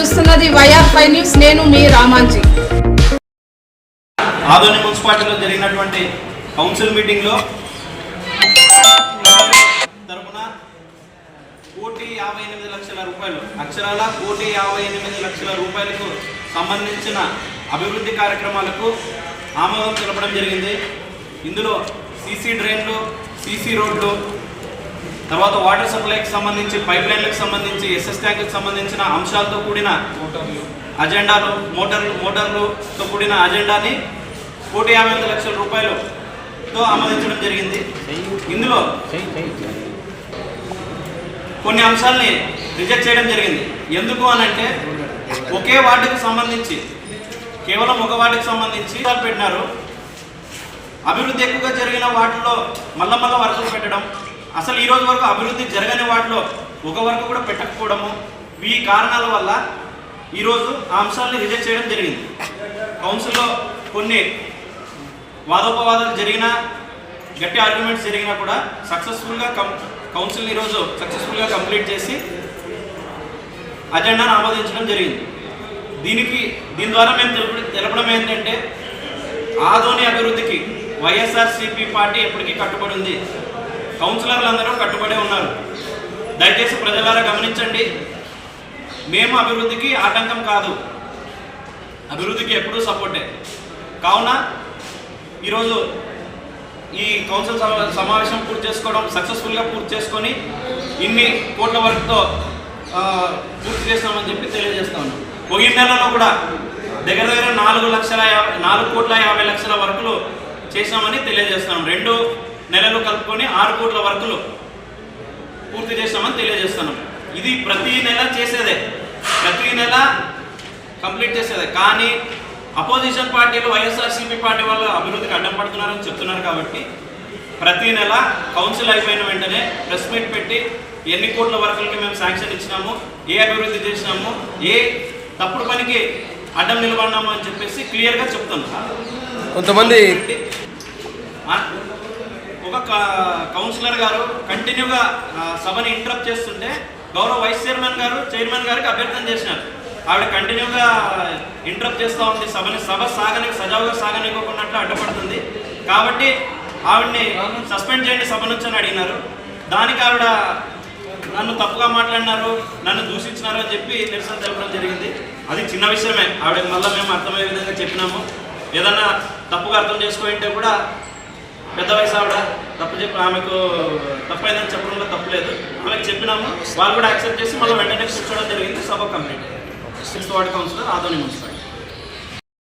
చూస్తున్నది YR five news. నేను మీ రామాంజీ. ఆదోని మున్సిపాలిటీలో జరిగినటువంటి కౌన్సిల్ మీటింగ్లో తరపున కోటి యాభై ఎనిమిది లక్షల రూపాయలు అక్షరాల కోటి యాభై ఎనిమిది లక్షల రూపాయలకు సంబంధించిన అభివృద్ధి కార్యక్రమాలకు ఆమోదం తెలపడం జరిగింది. ఇందులో సీసీ డ్రైన్లు సీసీ రోడ్లు తర్వాత వాటర్ సప్లైకి సంబంధించి పైప్ లైన్లకు సంబంధించి ఎస్ఎస్ ట్యాంకులకు సంబంధించిన అంశాలతో కూడిన అజెండాలు మోటార్లు మోటార్లతో కూడిన అజెండాని కోటి యాభై ఎనిమిది లక్షల రూపాయలతో ఆమోదించడం జరిగింది. ఇందులో కొన్ని అంశాలని రిజెక్ట్ చేయడం జరిగింది. ఎందుకు అని అంటే ఒకే వార్డుకు సంబంధించి కేవలం ఒక వార్డుకు సంబంధించి వాళ్ళు పెట్టినారు. అభివృద్ధి ఎక్కువగా జరిగిన వాటిలో మళ్ళా మళ్ళా వరుసలు పెట్టడం అసలు ఈ రోజు వరకు అభివృద్ధి జరగని వాటిలో ఒక వరకు కూడా పెట్టకపోవడము ఈ కారణాల వల్ల ఈరోజు ఆ అంశాలను రిజెక్ట్ చేయడం జరిగింది. కౌన్సిల్లో కొన్ని వాదోపవాదాలు జరిగినా గట్టి ఆర్గ్యుమెంట్స్ జరిగినా కూడా సక్సెస్ఫుల్గా కం కౌన్సిల్ ఈరోజు సక్సెస్ఫుల్గా కంప్లీట్ చేసి అజెండాను ఆమోదించడం జరిగింది. దీనికి దీని ద్వారా మేము తెలపడం ఏంటంటే ఆధోని అభివృద్ధికి వైఎస్ఆర్సీపీ పార్టీ ఎప్పటికీ కట్టుబడి ఉంది. కౌన్సిలర్లు అందరూ కట్టుబడి ఉన్నారు. దయచేసి ప్రజలారా గమనించండి. మేము అభివృద్ధికి ఆటంకం కాదు. అభివృద్ధికి ఎప్పుడూ సపోర్టే. కావున ఈరోజు ఈ కౌన్సిల్ సమావేశం పూర్తి చేసుకోవడం సక్సెస్ఫుల్గా పూర్తి చేసుకొని ఇన్ని కోట్ల వరకుతో పూర్తి చేస్తామని చెప్పి తెలియజేస్తాను ఉన్నాం. పోయిన నెలలో కూడా దగ్గర దగ్గర నాలుగు లక్షల యాభై నాలుగు కోట్ల యాభై లక్షల వరకులు చేసామని తెలియజేస్తున్నాం రెండు నెలలు కలుపుకొని ఆరు కోట్ల వరకులు పూర్తి చేస్తామని తెలియజేస్తున్నాం. ఇది ప్రతి నెల చేసేదే. ప్రతి నెల కంప్లీట్ చేసేదే. కానీ అపోజిషన్ పార్టీలు వైఎస్ఆర్సీపీ పార్టీ వాళ్ళు అభివృద్ధికి అడ్డం పడుతున్నారని చెప్తున్నారు కాబట్టి ప్రతి నెల కౌన్సిల్ అయిపోయిన వెంటనే ప్రెస్ మీట్ పెట్టి ఎన్ని కోట్ల వరకులకి మేము శాంక్షన్ ఇచ్చినాము ఏ అభివృద్ధి చేసినాము ఏ తప్పుడు పనికి అడ్డం నిలబడినాము అని చెప్పేసి క్లియర్గా చెప్తున్నాం. కొంతమంది ఒక క- కౌన్సిలర్ గారు కంటిన్యూగా సభని ఇంటరప్ట్ చేస్తుంటే గౌరవ వైస్ చైర్మన్ గారు చైర్మన్ గారికి అభ్యర్థన చేసినారు. ఆవిడ కంటిన్యూగా ఇంటరప్ట్ చేస్తూ ఉంది. సభని సభ సాగని సజావుగా సాగనివ్వకున్నట్లు అడ్డపడుతుంది. కాబట్టి ఆవిడ్ని సస్పెండ్ చేయండి సభ నుంచి అని అడిగినారు. దానికి ఆవిడ నన్ను తప్పుగా మాట్లాడినారు నన్ను దూషించినారు అని చెప్పి నిరసన తెలపడం జరిగింది. అది చిన్న విషయమే. ఆవిడ మళ్ళీ మేము అర్థమయ్యే విధంగా చెప్పినాము. ఏదన్నా తప్పుగా అర్థం చేసుకుంటే కూడా పెద్ద వయసు ఆవిడ తప్పు చెప్పి ఆమెకు తప్పైందని చెప్పడంలో తప్పులేదు ఆమెకు చెప్పినాము వాళ్ళు కూడా యాక్సెప్ట్ చేసి మళ్ళీ వెంటనే కూర్చోవడం జరిగింది. సభ complete. Sixth ward councillor Adoni municipality